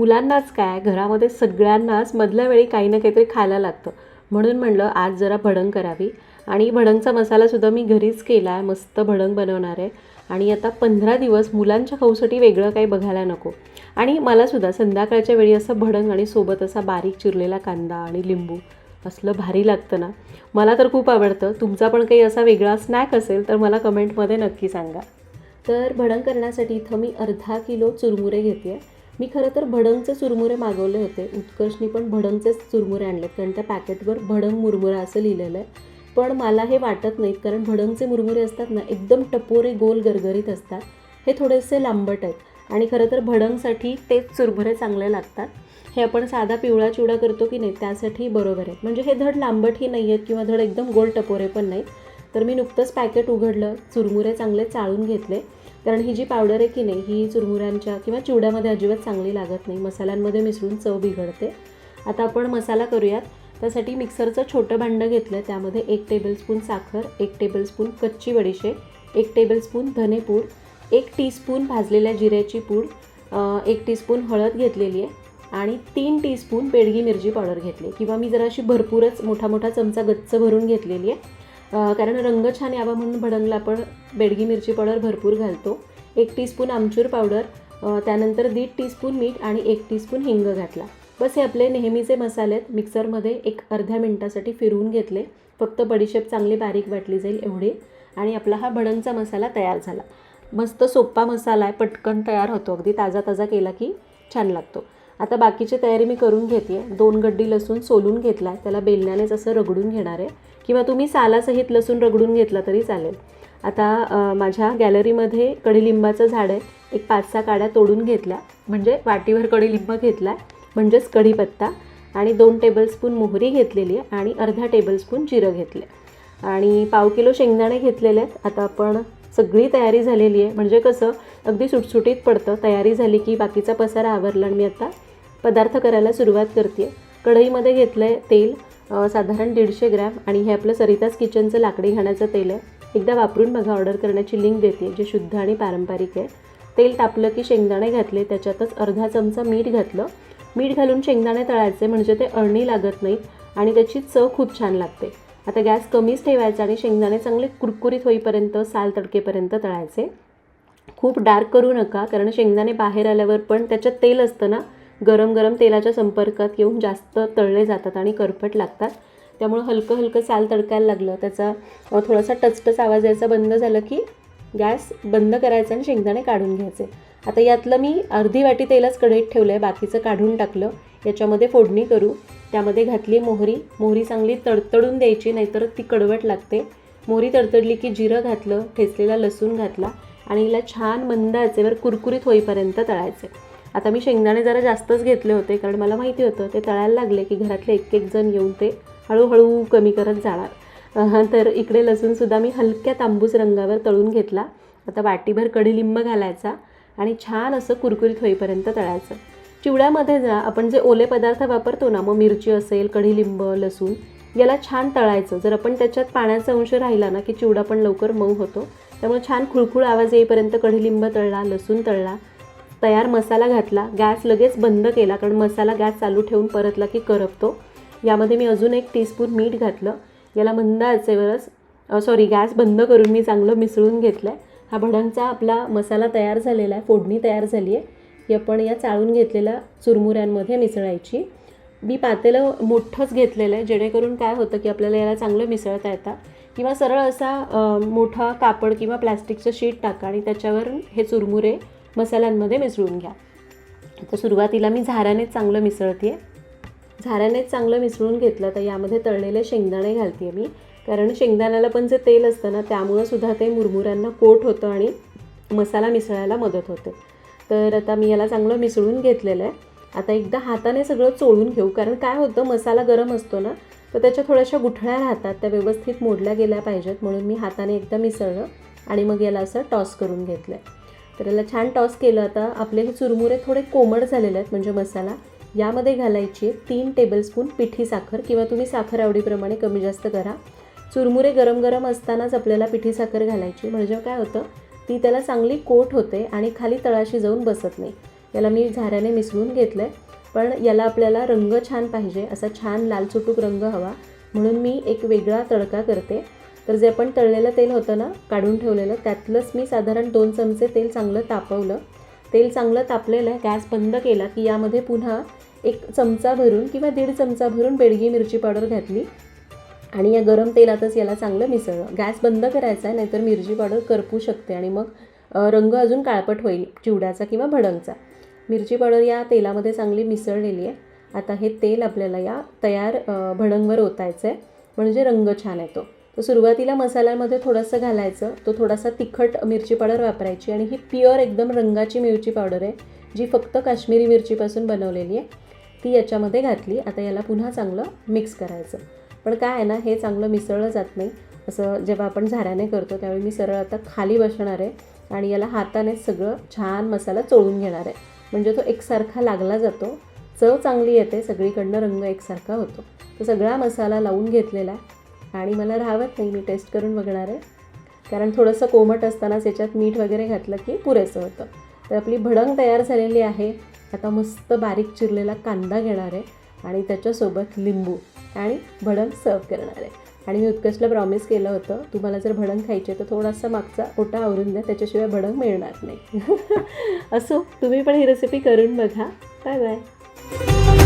मुलांनाच काय घरामध्ये सगळ्यांनाच मधल्या वेळी काही ना काहीतरी खायला लागतं. म्हणून म्हणलं आज जरा भडंग करावी. आणि भडंगचा मसालासुद्धा मी घरीच केला आहे मस्त भडंग बनवणार आहे. आणि आता पंधरा दिवस मुलांच्या खाऊसाठी वेगळं काही बघायला नको. आणि मलासुद्धा संध्याकाळच्या वेळी असं भडंग आणि सोबत असा बारीक चिरलेला कांदा आणि लिंबू असलं भारी लागतं ना. मला तर खूप आवडतं. तुमचा पण काही असा वेगळा स्नॅक असेल तर मला कमेंटमध्ये नक्की सांगा. तर भडंग करण्यासाठी इथं मी अर्धा किलो चुरमुरे घेते आहे मी खरं तर भडंगचे चुरमुरे मागवले होते. उत्कर्षनी पण भडंगचेच चुरमुरे आणलेत. कारण त्या पॅकेटवर भडंग मुरमुरा असं लिहिलेलं आहे. पण मला हे वाटत नाहीत. कारण भडंगचे मुरमुरे असतात ना एकदम टपोरे गोल गरगरीत असतात. हे थोडेसे लांबट आहेत. आणि खरं तर भडंगसाठी तेच चुरमुरे चांगले लागतात. हे आपण साधा पिवळा चिवडा करतो की नाही त्यासाठी बरोबर आहेत. म्हणजे हे धड लांबटही नाही आहेत किंवा धड एकदम गोल टपोरे पण नाहीत. तर मी नुकतंच पॅकेट उघडलं. चुरमुरे चांगले चाळून घेतले. कारण ही जी पावडर आहे की नाही ही चुरमुऱ्यांच्या किंवा चिवड्यामध्ये अजिबात चांगली लागत नाही. मसाल्यांमध्ये मिसळून चव बिघडते. आता आपण मसाला करूयात. त्यासाठी मिक्सरचं छोटं भांडं घेतलं आहे त्यामध्ये एक टेबलस्पून साखर एक टेबलस्पून कच्ची बडीशेप एक टेबलस्पून धनेपूड एक टीस्पून भाजलेल्या जिऱ्याची पूड एक टीस्पून हळद घेतलेली आहे आणि तीन टीस्पून बेडगी मिरची पावडर घेतली किंवा मी जरा अशी भरपूरच मोठा मोठा चमचा गच्च भरून घेतलेली आहे. कारण रंग छान यावा म्हणून भडंगला आपण बेडगी मिरची पावडर भरपूर घालतो. एक टीस्पून आमचूर पावडर त्यानंतर दीड टीस्पून मीठ आणि एक टीस्पून हिंग घातला. बस हे आपले नेहमीचे मसाले आहेत. मिक्सरमध्ये एक अर्ध्या मिनटासाठी फिरवून घेतले. फक्त बडीशेप चांगली बारीक वाटली जाईल एवढी. आणि आपला हा भडंगचा मसाला तयार झाला. मस्त सोप्पा मसाला आहे. पटकन तयार होतो. अगदी ताजा ताजा केला की छान लागतो. आता बाकीची तयारी मी करून घेते. दोन गड्डी लसूण सोलून घेतला आहे त्याला बेलण्यानेच असं रगडून घेणार आहे. किंवा तुम्ही सालासहित लसूण रगडून घेतला तरी चालेल. आता माझ्या गॅलरीमध्ये कडीलिंबाचं झाड आहे. एक पाच सहा काड्या तोडून घेतल्या. म्हणजे वाटीवर कडीलिंब घेतला आहे म्हणजेच कढीपत्ता आणि दोन टेबलस्पून मोहरी घेतलेली आहे. आणि अर्धा टेबलस्पून जिरं घेतलं आणि पाव किलो शेंगदाणे घेतलेले आहेत. आता आपण सगळी तयारी झालेली आहे. म्हणजे कसं अगदी सुटसुटीत पडतं. तयारी झाली की बाकीचा पसारा आवरला आणि मी आता पदार्थ करायला सुरुवात करते कढईमध्ये घेतलं आहे तेल साधारण दीडशे ग्रॅम आणि हे आपलं सरिताज किचनचं लाकडी घाण्याचं तेल आहे. एकदा वापरून बघा ऑर्डर करण्याची लिंक देते जे शुद्ध आणि पारंपरिक आहे. तेल तापलं की शेंगदाणे घातले त्याच्यातच अर्धा चमचा मीठ घातलं. मीठ घालून शेंगदाणे तळायचे म्हणजे ते अळणी लागत नाहीत आणि त्याची चव खूप छान लागते. आता गॅस कमीच ठेवायचा आणि शेंगदाणे चांगले कुरकुरीत होईपर्यंत साल तडकेपर्यंत तळायचे. खूप डार्क करू नका कारण शेंगदाणे बाहेर आल्यावर पण त्याच्यात तेल असतं ना गरम गरम तेलाच्या संपर्कात येऊन जास्त तळले जातात आणि करपट लागतात. त्यामुळं हलकं हलकं साल तडकायला लागलं. त्याचा थोडासा टचटच आवाज यायचा बंद झालं की गॅस बंद करायचा आणि शेंगदाणे काढून घ्यायचे. आता यातलं मी अर्धी वाटी तेलच कढईत ठेवलं आहे बाकीचं काढून टाकलं. याच्यामध्ये फोडणी करू. त्यामध्ये घातली मोहरी. मोहरी चांगली तडतडून द्यायची नाहीतर ती कडवट लागते. मोहरी तडतडली की जिरं घातलं ठेचलेला लसूण घातला आणि हिला छान मंद आचेवर कुरकुरीत होईपर्यंत तळायचे. आता मी शेंगदाणे जरा जास्तच घेतले होते कारण मला माहिती होतं ते तळायला लागले की घरातले एक एक जण येऊन ते हळूहळू कमी करत जाणार. तर इकडे लसूणसुद्धा मी हलक्या तांबूस रंगावर तळून घेतला. आता वाटीभर कढीलिंब घालायचा आणि छान असं कुरकुरीत होईपर्यंत तळायचं. चिवड्यामध्ये ना आपण जे ओले पदार्थ वापरतो ना मग मिरची असेल कढीलिंब लसूण याला छान तळायचं. जर आपण त्याच्यात पाण्याचा अंश राहिला ना की चिवडा पण लवकर मऊ होतो त्यामुळे छान खुळखुळ आवाज येईपर्यंत कढीलिंब तळला लसूण तळला. तयार मसाला घातला गॅस लगेच बंद केला कारण मसाला गॅस चालू ठेवून परतला की करपतो. यामध्ये मी अजून एक टीस्पून मीठ घातलं. याला मंद आचेवरच सॉरी गॅस बंद करून मी चांगलं मिसळून घेतलं आहे हा भडंगचा आपला मसाला तयार झालेला आहे फोडणी तयार झाली आहे. ही आपण या चाळून घेतलेल्या चुरमुऱ्यांमध्ये मिसळायची. मी पातेलं मोठंच घेतलेलं आहे जेणेकरून काय होतं की आपल्याला याला चांगलं मिसळता येतं. किंवा सरळ असा मोठा कापड किंवा प्लॅस्टिकचं शीट टाका आणि त्याच्यावर हे चुरमुरे मसाल्यांमध्ये मिसळून घ्या. तर सुरुवातीला मी झाऱ्यानेच चांगलं मिसळते झाऱ्यानेच चांगलं मिसळून घेतलं तर यामध्ये तळलेले शेंगदाणे घालते मी. कारण शेंगदाण्याला पण जे तेल असतं ना त्यामुळं सुद्धा ते मुरमुऱ्यांना कोट होतं आणि मसाला मिसळायला मदत होते. तर आता मी याला चांगलं मिसळून घेतलेलं आहे. आता एकदा हाताने सगळं चोळून घेऊ. कारण काय होतं मसाला गरम असतो ना तर त्याच्या थोड्याशा गुठळ्या राहतात. त्या व्यवस्थित मोडल्या गेल्या पाहिजेत. म्हणून मी हाताने एकदा मिसळलं आणि मग याला असं टॉस करून घेतलं आहे तर याला छान टॉस केलं आता. आपले हे चुरमुरे थोडे कोमट झालेले आहेत म्हणजे मसाला. यामध्ये घालायची आहे तीन टेबलस्पून पिठी साखर किंवा तुम्ही साखर आवडीप्रमाणे कमी जास्त करा. चुरमुरे गरम गरम असतानाच आपल्याला पिठी साखर घालायची. म्हणजे काय होतं? ती त्याला चांगली कोट होते आणि खाली तळाशी जाऊन बसत नाही. याला मी झाऱ्याने मिसळून घेतलं आहे पण याला आपल्याला रंग छान पाहिजे. असा छान लाल चुटूक रंग हवा. म्हणून मी एक वेगळा तडका करते. तर जे आपण तळलेलं तेल होतं ना काढून ठेवलेलं त्यातलंच मी साधारण दोन चमचे तेल चांगलं तापवलं. तेल चांगलं तापलेलं आहे गॅस बंद केला की यामध्ये पुन्हा एक चमचा भरून किंवा दीड चमचा भरून बेडगी मिरची पावडर घातली आणि या गरम तेलातच याला चांगलं मिसळलं. गॅस बंद करायचा आहे नाहीतर मिरची पावडर करपू शकते आणि मग रंग अजून काळपट होईल चिवड्याचा किंवा भडंगचा. मिरची पावडर या तेलामध्ये चांगली मिसळलेली आहे. आता हे तेल आपल्याला या तयार भडंगवर ओतायचं आहे म्हणजे रंग छान येतो तर सुरुवातीला मसाल्यामध्ये थोडंसं घालायचं. तो थोडासा तिखट मिरची पावडर वापरायची आणि ही प्युअर एकदम रंगाची मिरची पावडर आहे जी फक्त काश्मीरी मिरचीपासून बनवलेली आहे. ती याच्यामध्ये घातली. आता याला पुन्हा चांगलं मिक्स करायचं. पण काय आहे ना हे चांगलं मिसळलं जात नाही. असं जेव्हा आपण झाऱ्याने करतो त्यावेळी मी सरळ आता खाली बसणार आहे आणि याला हाताने सगळं छान मसाला चोळून घेणार आहे. म्हणजे तो एकसारखा लागला जातो. चव चांगली येते. सगळीकडनं रंग एकसारखा होतो. तो सगळा मसाला लावून घेतलेला. आहे आणि मला राहत नाही मी टेस्ट करून बघणार आहे. कारण थोडंसं कोमट असतानाच याच्यात मीठ वगैरे घातलं की पुरेसं होतं. तर आपली भडंग तयार झालेली आहे. आता मस्त बारीक चिरलेला कांदा घेणार आहे आणि त्याच्यासोबत लिंबू आणि भडंग सर्व करणार आहे. आणि मी उत्कर्षला प्रॉमिस केलं होतं तुम्हाला जर भडंग खायचे तर थोडासा मागचा ओटा आवरून द्या त्याच्याशिवाय भडंग मिळणार नाही. असो तुम्ही पण ही रेसिपी करून बघा. Bye bye